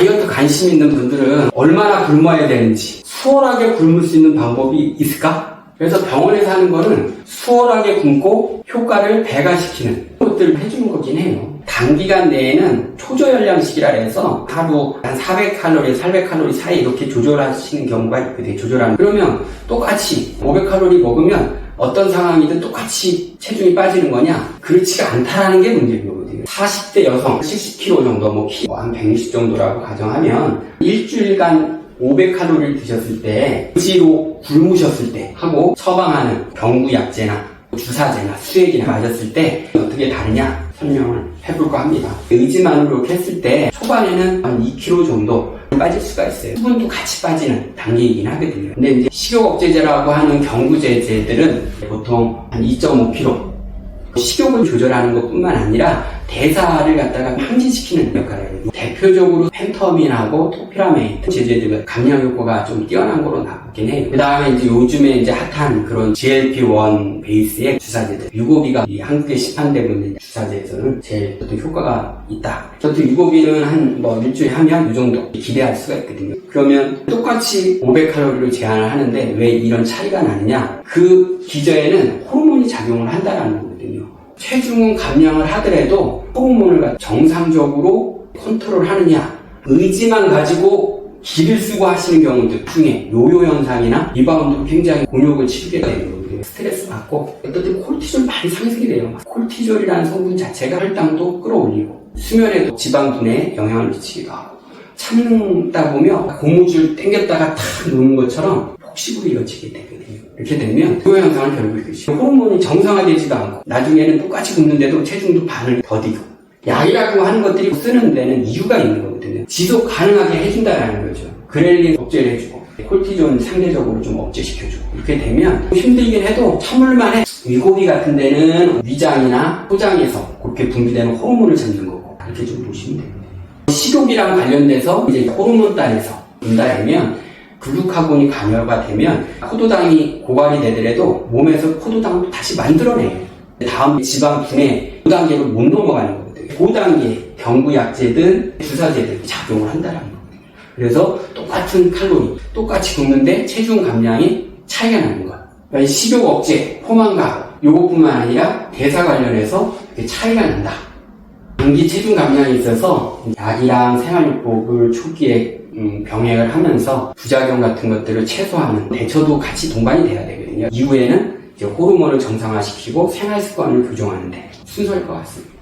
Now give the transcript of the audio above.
다이어트 관심 있는 분들은 얼마나 굶어야 되는지 수월하게 굶을 수 있는 방법이 있을까? 그래서 병원에서 하는 거는 수월하게 굶고 효과를 배가시키는 것들을 해주는 거긴 해요. 단기간 내에는 초저열량식이라 해서 하루 한 400칼로리, 800칼로리 사이 이렇게 조절하시는 경우가 있거든요. 조절하는. 그러면 똑같이 500칼로리 먹으면 어떤 상황이든 똑같이 체중이 빠지는 거냐? 그렇지가 않다라는 게 거거든요. 40대 여성 70kg 정도, 뭐, 키, 한 160 정도라고 가정하면 일주일간 500칼로리를 드셨을 때, 의지로 굶으셨을 때 하고 처방하는 병구 약제나 주사제나 수액이나 맞았을 때 어떻게 다르냐 설명을 해볼까 합니다. 의지만으로 했을 때 초반에는 한 2kg 정도 빠질 수가 있어요. 수분도 같이 빠지는 단계이긴 하거든요. 근데 이제 식욕억제제라고 하는 경구제제들은 보통 한 2.5kg 식욕을 조절하는 것 뿐만 아니라 대사를 갖다가 항진시키는 역할을 해요. 대표적으로 펜터민하고 토피라메이트 제제들은 감량 효과가 좀 뛰어난 거로 나오긴 해요. 그 다음에 이제 요즘에 이제 핫한 그런 GLP-1 베이스의 주사제들. 유고비가 이 한국에 시판되고 있는 주사제에서는 제일 또 효과가 있다. 저도 유고비는 한 뭐 일주일에 하면 이 정도 기대할 수가 있거든요. 그러면 똑같이 500칼로리로 제한을 하는데 왜 이런 차이가 나느냐? 그 기저에는 호르몬이 작용을 한다라는. 체중 감량을 하더라도 호르몬을 정상적으로 컨트롤 하느냐 의지만 가지고 기를 쓰고 하시는 경우들 중에 요요 현상이나 리바운드로 굉장히 곤욕을 치르게 되는 거거든요. 스트레스 받고 어떨 때 콜티졸 많이 상승이 돼요. 콜티졸이라는 성분 자체가 혈당도 끌어올리고 수면에도 지방 분해에 영향을 미치기도 하고 참다 보면 고무줄 당겼다가 탁 놓는 것처럼 폭식으로 이어지게 되거든요. 이렇게 되면 그 현상을 결국 일으키죠. 호르몬이 정상화되지도 않고 나중에는 똑같이 굶는데도 체중도 반을 더디고 약이라고 하는 것들이 쓰는 데는 이유가 있는 거거든요. 지속 가능하게 해준다라는 거죠. 그렐린 억제를 해주고 콜티존 상대적으로 좀 억제시켜주고 이렇게 되면 힘들긴 해도 참을만 해. 위고비 같은 데는 위장이나 포장에서 그렇게 분비되는 호르몬을 잡는 거고 이렇게 좀 보시면 됩니다. 식욕이랑 관련돼서 이제 호르몬 단에서 분다되면 글루카곤이 감혈가 되면 포도당이 고갈이 되더라도 몸에서 포도당을 다시 만들어내요. 다음 지방 분해 5단계로 못 넘어가는 거거든요. 5단계 경구약제든 주사제든 작용을 한다는 거거든요. 그래서 똑같은 칼로리, 똑같이 굶는데 체중 감량이 차이가 나는 거예요. 그러니까 식욕 억제, 포만감 요것뿐만 아니라 대사 관련해서 차이가 난다. 단기 체중 감량에 있어서 약이랑 생활요법을 초기에 음, 병행을 하면서 부작용 같은 것들을 최소화하는 대처도 같이 동반이 돼야 되거든요. 이후에는 호르몬을 정상화시키고 생활 습관을 교정하는데 순서일 것 같습니다.